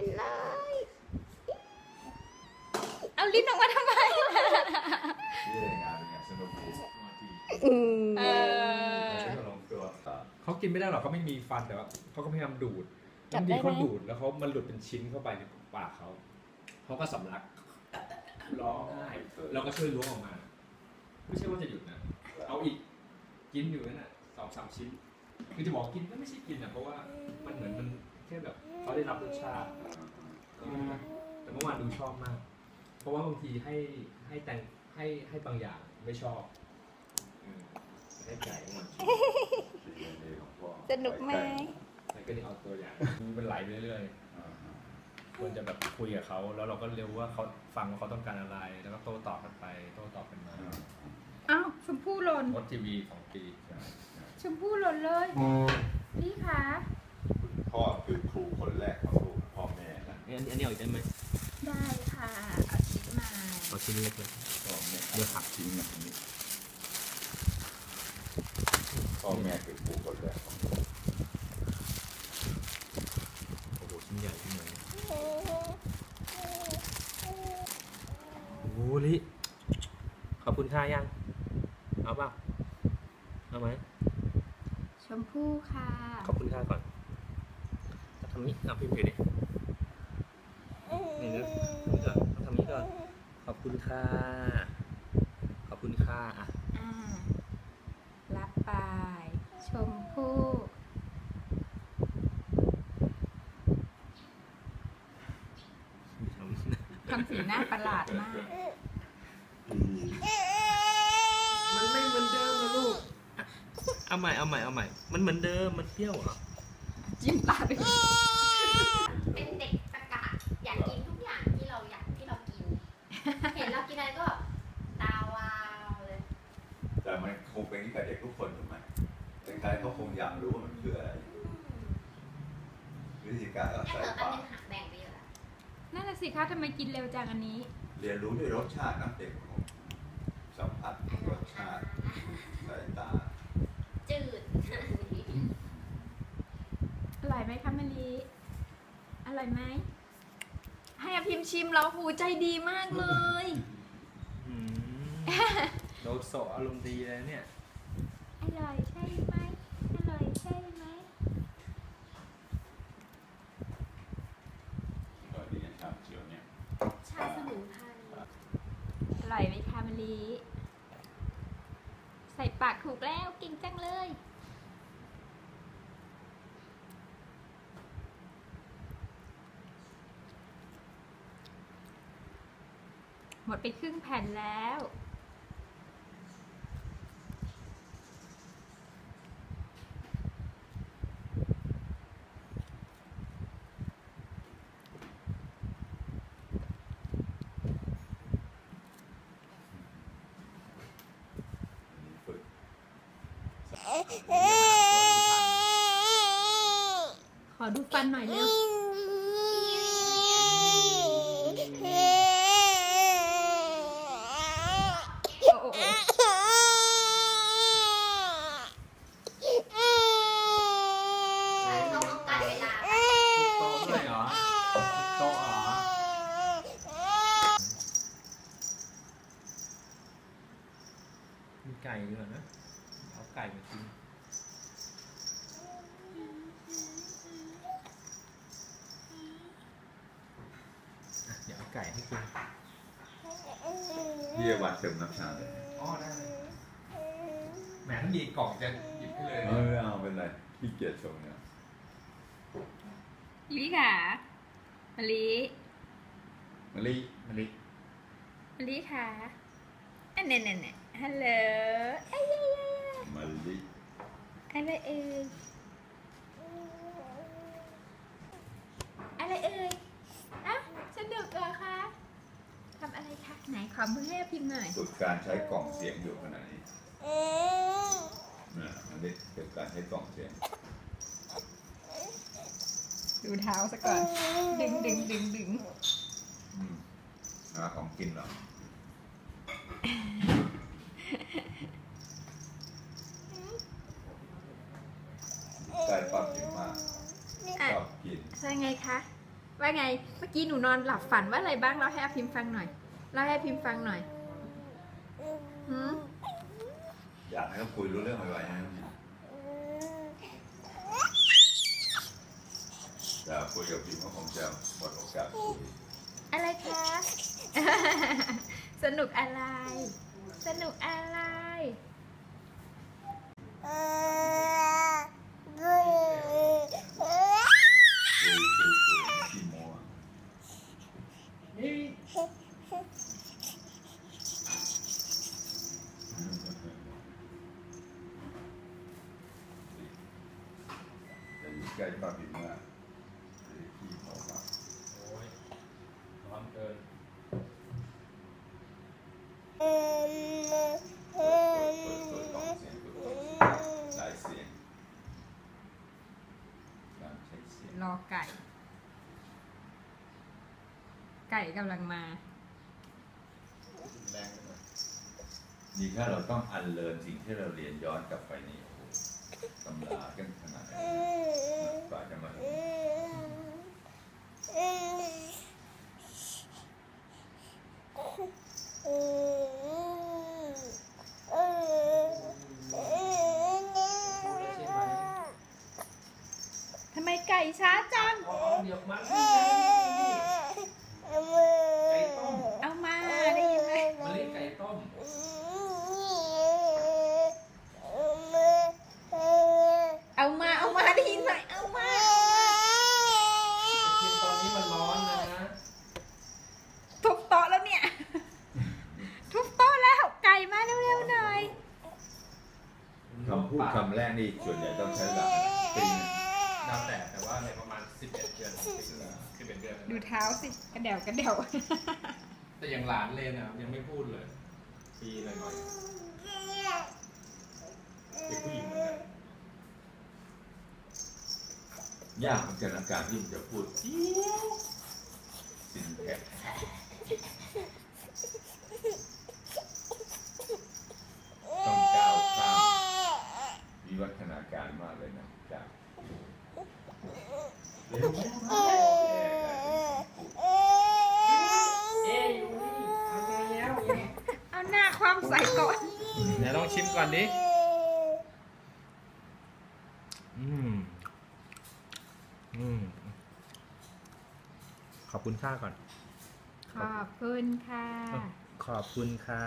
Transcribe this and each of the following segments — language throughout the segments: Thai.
ห็นเลย เอาลิ้นออกมาทำไมที่งานเป็นไงสนุกดีอืมเออไม่ลงตัวเขากินไม่ได้หรอกเขาไม่มีฟันแต่ว่าเขาก็พยายามดูดจับาบงได้ทีไหมเขาดูดแล้วเขามันหลุดเป็นชิ้นเข้าไปในปากเขาเขาก็สำลักร้องไห้เราก็ช่วยล้วงออกมา ไม่ใช่ว่าจะหยุดนะเอาอีกกินอยู่นั่นน่ะสองสามชิ้น คือจะบอกกินก็ไม่ใช่กินนะเพราะว่ามันเหมือนมันแค่แบบ เขาได้รับรสชาติแต่เมื่อวานดูชอบมาก เพราะว่าบางทีให้ให้แตงให้ให้บางอย่างไม่ชอบอืมให้ไก่เมื่อวานชิมสนุกไหมแล้วก็นี่เอาตัวอย่างมันไหลไปเรื่อยๆควรจะแบบคุยกับเขาแล้วเราก็เร็วว่าเขาฟังว่าเขาต้องการอะไร แล้วก็โต้ตอบกันไป โต้ตอบกันมาอ้าวชมพู่หล่นงดทีวีสองปีชมพู่หล่นเลย พี่คะ พ่อคือครูคนแรกของลูกพ่อแม่นะ อันนี้อันนี้เอาอีกได้ไหมได้ค่ะ เอาชิ้นมาเอาชิ้นเล็กเลยพ่อแม่เดี๋ยวหักทิ้งแบบนี้พ่อแม่คือครูคนแรกของลูกโอ้โหชิ้นใหญ่ชิ้นใหญ่โอ้โหลิขอบคุณค่ายัง เอาเปล่าเอาไหมชมพู่ค่ะ ขอบคุณค่าก่อนทำนี้เอาพิมพ์ผิดดิ นี่นะทำนี้ก่อนทำนี้ก่อน ขอบคุณค่ะ ขอบคุณค่ะอะอ่ารับไป ชมพู่ทำสีหน้าประหลาดมากมันไม่เหมือนเดิมนะลูกเอาใหม่ เอาใหม่ เอาใหม่ มันเหมือนเดิม มันเปรี้ยวเหรอ จิ้มตาไปเลย เป็นเด็กตะกะอยากกินทุกอย่างที่เราอยากที่เรากิน เห็นเรากินอะไรก็ตาวาวเลย แต่มัน คงเป็นอย่างนี้กับเด็กทุกคนถูกไหมเป็นใครเขาคงอยากรู้ว่ามันคืออะไรวิธีการเอาแค่ใส่เติมปากแป๊บนึงหักแบ่งไปเยอะแล้วนั่นน่ะสิคะทำไมกินเร็วจังอันนี้ เรียนรู้ด้วยรสชาตินะเด็กคงสัมผัสรสชาติสายตาจืดอร่อยไหมคะมะลิอร่อยไหม ให้อภิมชิมแล้วหูใจดีมากเลย อืม โดโซอารมณ์ดีเลยเนี่ย อร่อยใช่ไหม อร่อยใช่ไหม ก็ดีนะชาเขียวเนี่ยชาสมุนไพร อร่อยไหมคะมะลิใส่ปากถูกแล้วเก่งจังเลย หมดไปครึ่งแผ่นแล้ว ฝึก ขอดูฟันหน่อยเร็วโอ้โอ้โอ้เขาต้องการเวลาทุกโต้อะมีไก่ด้วยนะ เอาไก่มากินอะเดี๋ยวเอาไก่ให้กิน พี่วันเติมน้ำชาเลยอ๋อได้แหมถ้ามีกล่องจะหยิบให้เลยเออเอาเป็นไรพี่เกียรติชมเนี่ยลิค่ะมะลิมะลิมะลิมะลิค่ะอันเน่เน่เน่ฮัลโหลเอ้ยเอ้ยเอ้ยมะลิ อะไรเอ่ยอะไรเอ่ยอะสนุกเหรอคะทำอะไรคะไหนขอมือให้พิมพ์หน่อยฝึกการใช้กล่องเสียงอยู่ขนาดนี้นะมันได้เป็นการใช้กล่องเสียงดูเท้าซะก่อน ดึงดึงดึงดึงอืมหาของกินเหรอ ใช่ไงคะ ว่าไง เมื่อกี้หนูนอนหลับฝันว่าอะไรบ้างเล่าให้อาพิมพ์ฟังหน่อยเล่าให้อาพิมพ์ฟังหน่อยหืมอยากให้เขาคุยรู้เรื่องไวๆนะแต่คุยกับพิมพ์ก็คงจะหมดโอกาสคุยอะไรคะ สนุกอะไร สนุกอะไร คุยคุยคุยขี้โม้อะ นี่ แต่อยู่ใกล้ป้าพิมพ์มากเลยขี้โม้มาก โอ้ยร้อนเกิน เปิดเปิดเปิดกล่องเสียงเปิดกล่องเสียงหลายเสียงการเช็คเสียง รอไก่ ไก่กำลังมาแรงไปหน่อยนี่ถ้าเราต้องอันเลินสิ่งที่เราเรียนย้อนกลับไปนี่โอ้โหตำรากันขนาดไหนกว่าจะมาถึงทำไมไก่ช้าจัง อ๋อเดี๋ยวมันนี่ไงไก่ต้ม เอามาได้ยินไหม มะลิไก่ต้ม เอามา เอามาได้ยินไหมเอามา กินตอนนี้มันร้อนนะ ทุบโต๊ะแล้วเนี่ย ทุบโต๊ะแล้ว ไก่มาเร็วๆหน่อย คำพูดคำแรก นี่ส่วนใหญ่ต้องใช้หลักปีหนึ่งดาวแต่แต่ว่าในประมาณ 11 เดือน11เดือนดูเท้าสิ กระเดี่ยวกระเดี่ยวแต่อย่างหลานเลนอะยังไม่พูดเลยปีหน่อยๆเด็กผู้หญิงเหมือนกันยากเหมือนกันอาการที่มันจะพูดสินแท้ต้องก้าวข้ามวิวัฒนาการมากเลยนะจาก เร็วแย่กลายเป็นคำพูดเอ้ยวเอาหน้าความใส่ก่อนไหนลองชิมก่อนดิ อืม อืม ขอบคุณค่าก่อน ขอบคุณค่ะ ขอบคุณค่ะ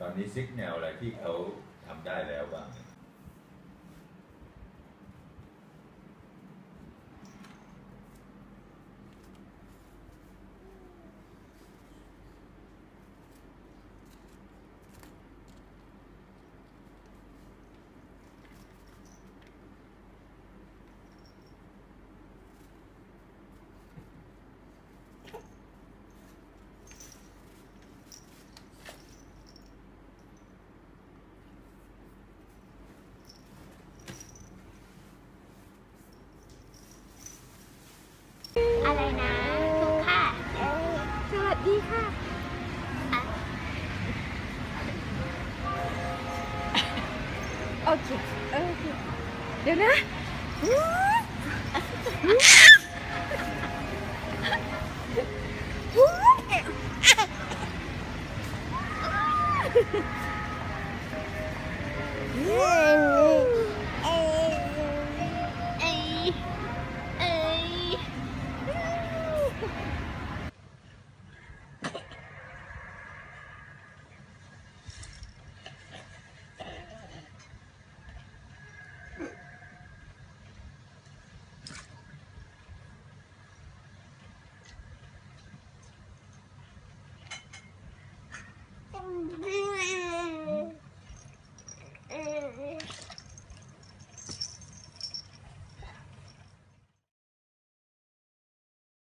ตอนนี้ซิกแนวอะไรที่เขา ได้แล้วบ้าง Okay, okay. Do you know? me.